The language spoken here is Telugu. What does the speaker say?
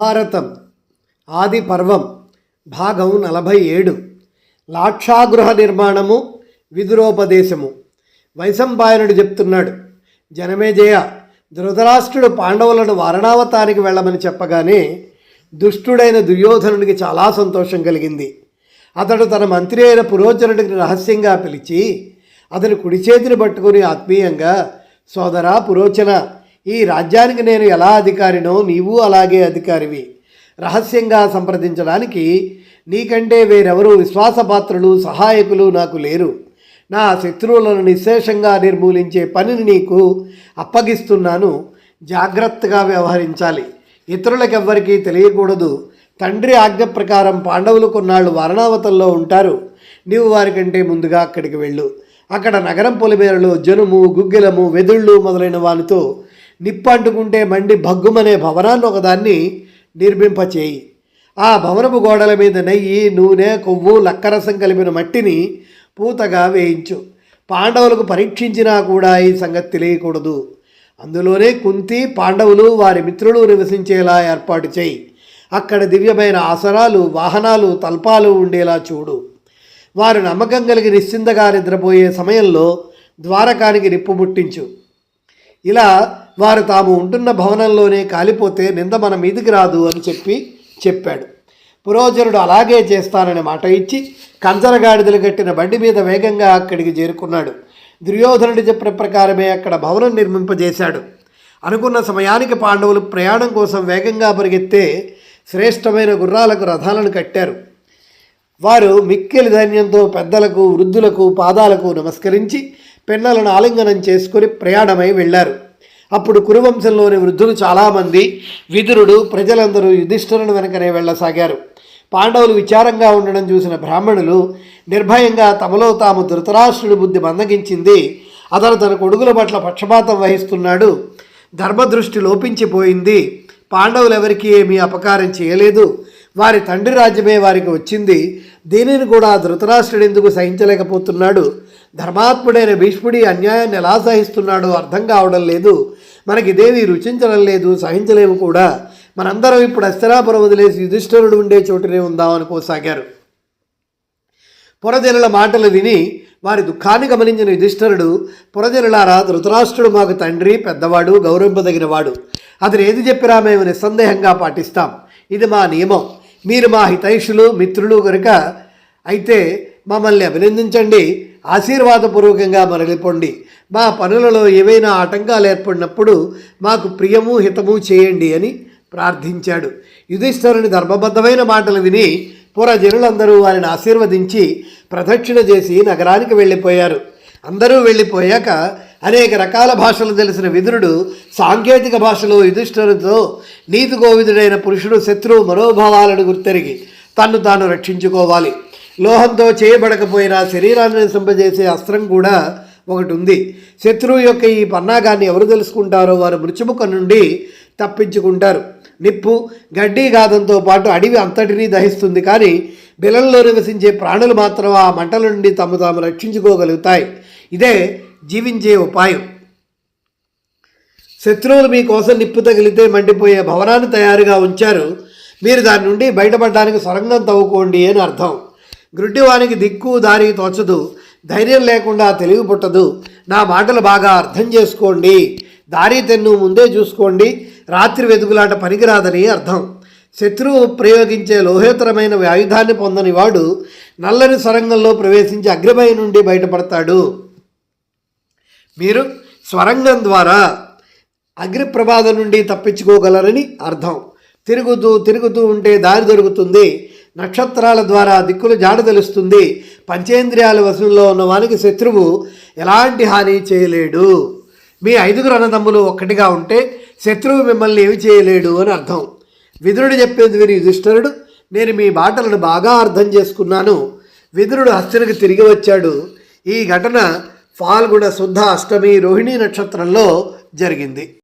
భారతం ఆది పర్వం భాగం నలభై ఏడు లాక్షాగృహ నిర్మాణము విదురోపదేశము. వైశంపాయనుడు చెప్తున్నాడు జనమేజయ ధృతరాష్ట్రుడు పాండవులను వారణావతానికి వెళ్ళమని చెప్పగానే దుష్టుడైన దుర్యోధనుడికి చాలా సంతోషం కలిగింది. అతడు తన మంత్రి అయిన పురోచనుడికి రహస్యంగా పిలిచి అతని కుడి చేతిని పట్టుకుని ఆత్మీయంగా సోదరా పురోచన ఈ రాజ్యానికి నేను ఎలా అధికారినో నీవు అలాగే అధికారివి. రహస్యంగా సంప్రదించడానికి నీకంటే వేరెవరు విశ్వాసపాత్రులు సహాయకులు నాకు లేరు. నా శత్రువులను నిశ్శేషంగా నిర్మూలించే పనిని నీకు అప్పగిస్తున్నాను. జాగ్రత్తగా వ్యవహరించాలి. ఇతరులకెవ్వరికీ తెలియకూడదు. తండ్రి ఆజ్ఞ ప్రకారం పాండవులు కొన్నాళ్ళు వారణావతంలో ఉంటారు. నీవు వారికంటే ముందుగా అక్కడికి వెళ్ళు. అక్కడ నగరం పొలిమేరలో జనుము గుగ్గిలము వెదుళ్ళు మొదలైన వానితో నిప్పంటుకుంటే మండి భగ్గుమనే భవనాన్ని ఒకదాన్ని నిర్మింపచేయి. ఆ భవనపు గోడల మీద నెయ్యి నూనె కొవ్వు లక్కరసం కలిపిన మట్టిని పూతగా వేయించు. పాండవులకు పరీక్షించినా కూడా ఈ సంగతి తెలియకూడదు. అందులోనే కుంతి పాండవులు వారి మిత్రులు నివసించేలా ఏర్పాటు చేయి. అక్కడ దివ్యమైన ఆసనాలు వాహనాలు తల్పాలు ఉండేలా చూడు. వారు నమ్మకం కలిగి నిశ్చింతగా నిద్రపోయే సమయంలో ద్వారకానికి నిప్పు ముట్టించు. ఇలా వారు తాము ఉంటున్న భవనంలోనే కాలిపోతే నింద మన మీదికి రాదు అని చెప్పి చెప్పాడు. పురోజనుడు అలాగే చేస్తానని మాట ఇచ్చి కంచరగాడిదలు కట్టిన బండి మీద వేగంగా అక్కడికి చేరుకున్నాడు. దుర్యోధనుడు చెప్పిన ప్రకారమే అక్కడ భవనం నిర్మింపజేశాడు. అనుకున్న సమయానికి పాండవులు ప్రయాణం కోసం వేగంగా పరిగెత్తే శ్రేష్టమైన గుర్రాలకు రథాలను కట్టారు. వారు మిక్కిలి ధైన్యంతో పెద్దలకు వృద్ధులకు పాదాలకు నమస్కరించి పెన్నలను ఆలింగనం చేసుకుని ప్రయాణమై వెళ్ళారు. అప్పుడు కురువంశంలోని వృద్ధులు చాలామంది విదురుడు ప్రజలందరూ యుధిష్ఠరుని వెనకనే వెళ్ళసాగారు. పాండవులు విచారంగా ఉండడం చూసిన బ్రాహ్మణులు నిర్భయంగా తమలో తాము ధృతరాష్ట్రుడి బుద్ధి మందగించింది. అతను తన కొడుకుల పట్ల పక్షపాతం వహిస్తున్నాడు. ధర్మదృష్టి లోపించిపోయింది. పాండవులు ఎవరికీ ఏమీ అపకారం చేయలేదు. వారి తండ్రి రాజ్యమే వారికి వచ్చింది. దీనిని కూడా ధృతరాష్ట్రుడు ఎందుకు సహించలేకపోతున్నాడు? ధర్మాత్ముడైన భీష్ముడి అన్యాయాన్ని ఎలా సహిస్తున్నాడో అర్థం కావడం లేదు. మనకి ఇదేమీ రుచించడం లేదు సహించలేము కూడా. మనందరం ఇప్పుడు అస్థిరాపురం వదిలేసి యుధిష్ఠరుడు ఉండే చోటునే ఉందాం అనుకోసాగారు పురజనుల మాటలు విని వారి దుఃఖాన్ని గమనించిన యుధిష్ఠరుడు పురజనులారా ధృతరాష్ట్రుడు మాకు తండ్రి పెద్దవాడు గౌరవింపదగినవాడు. అతను ఏది చెప్పినా మేము నిస్సందేహంగా పాటిస్తాం. ఇది మా నియమం. మీరు మా హితైషులు మిత్రులు కనుక అయితే మమ్మల్ని అభినందించండి. ఆశీర్వాదపూర్వకంగా మరలిపోండి మా పనులలో ఏవైనా ఆటంకాలు ఏర్పడినప్పుడు మాకు ప్రియము హితము చేయండి అని ప్రార్థించాడు. యుధిష్ఠరుని ధర్మబద్ధమైన మాటలు విని పురజనులందరూ వారిని ఆశీర్వదించి ప్రదక్షిణ చేసి నగరానికి వెళ్ళిపోయారు. అందరూ వెళ్ళిపోయాక అనేక రకాల భాషలు తెలిసిన విదురుడు సాంకేతిక భాషలో యుధిష్ఠరుతో నీతి గోవిదుడైన పురుషుడు శత్రువు మనోభావాలను గుర్తెరిగి తన్ను తాను రక్షించుకోవాలి. లోహంతో చేయబడకపోయినా శరీరాన్ని నింపజేసే అస్త్రం కూడా ఒకటి ఉంది శత్రువు యొక్క ఈ పన్నాగాన్ని ఎవరు తెలుసుకుంటారో వారు మృత్యుముఖ నుండి తప్పించుకుంటారు. నిప్పు గడ్డి గాధంతో పాటు అడవి అంతటినీ దహిస్తుంది. కానీ బిలంలో నివసించే ప్రాణులు మాత్రం ఆ మంటల నుండి తమ తాము రక్షించుకోగలుగుతాయి. ఇదే జీవించే ఉపాయం. శత్రువులు మీకోసం నిప్పు తగిలితే మండిపోయే భవనాన్ని తయారుగా ఉంచారు. మీరు దాని నుండి బయటపడడానికి సొరంగం తవ్వుకోండి అని అర్థం. గ్రుడ్డివానికి దిక్కు దారి తోచదు ధైర్యం లేకుండా తెలివి పుట్టదు. నా మాటలు బాగా అర్థం చేసుకోండి. దారి తెన్ను ముందే చూసుకోండి. రాత్రి వెతుకులాట పనికిరాదని అర్థం. శత్రువు ప్రయోగించే లోహేతరమైన ఆయుధాన్ని పొందని వాడు నల్లని సొరంగంలో ప్రవేశించి అగ్రమయ నుండి బయటపడతాడు. మీరు స్వరంగం ద్వారా అగ్నిప్రమాదం నుండి తప్పించుకోగలరని అర్థం. తిరుగుతూ తిరుగుతూ ఉంటే దారి దొరుకుతుంది. నక్షత్రాల ద్వారా దిక్కులు జాడ తెలుస్తుంది. పంచేంద్రియాల వశంలో ఉన్న వానికి శత్రువు ఎలాంటి హాని చేయలేడు. మీ ఐదుగురు అన్నదమ్ములు ఒక్కటిగా ఉంటే శత్రువు మిమ్మల్ని ఏమి చేయలేడు అని అర్థం. విదురుడు చెప్పేది విని యుధిష్ఠరుడు నేను మీ మాటలను బాగా అర్థం చేసుకున్నాను. విదురుడు హస్తినకు తిరిగి వచ్చాడు. ఈ ఘటన ఫాల్గుణ శుద్ధ అష్టమి రోహిణీ నక్షత్రంలో జరిగింది.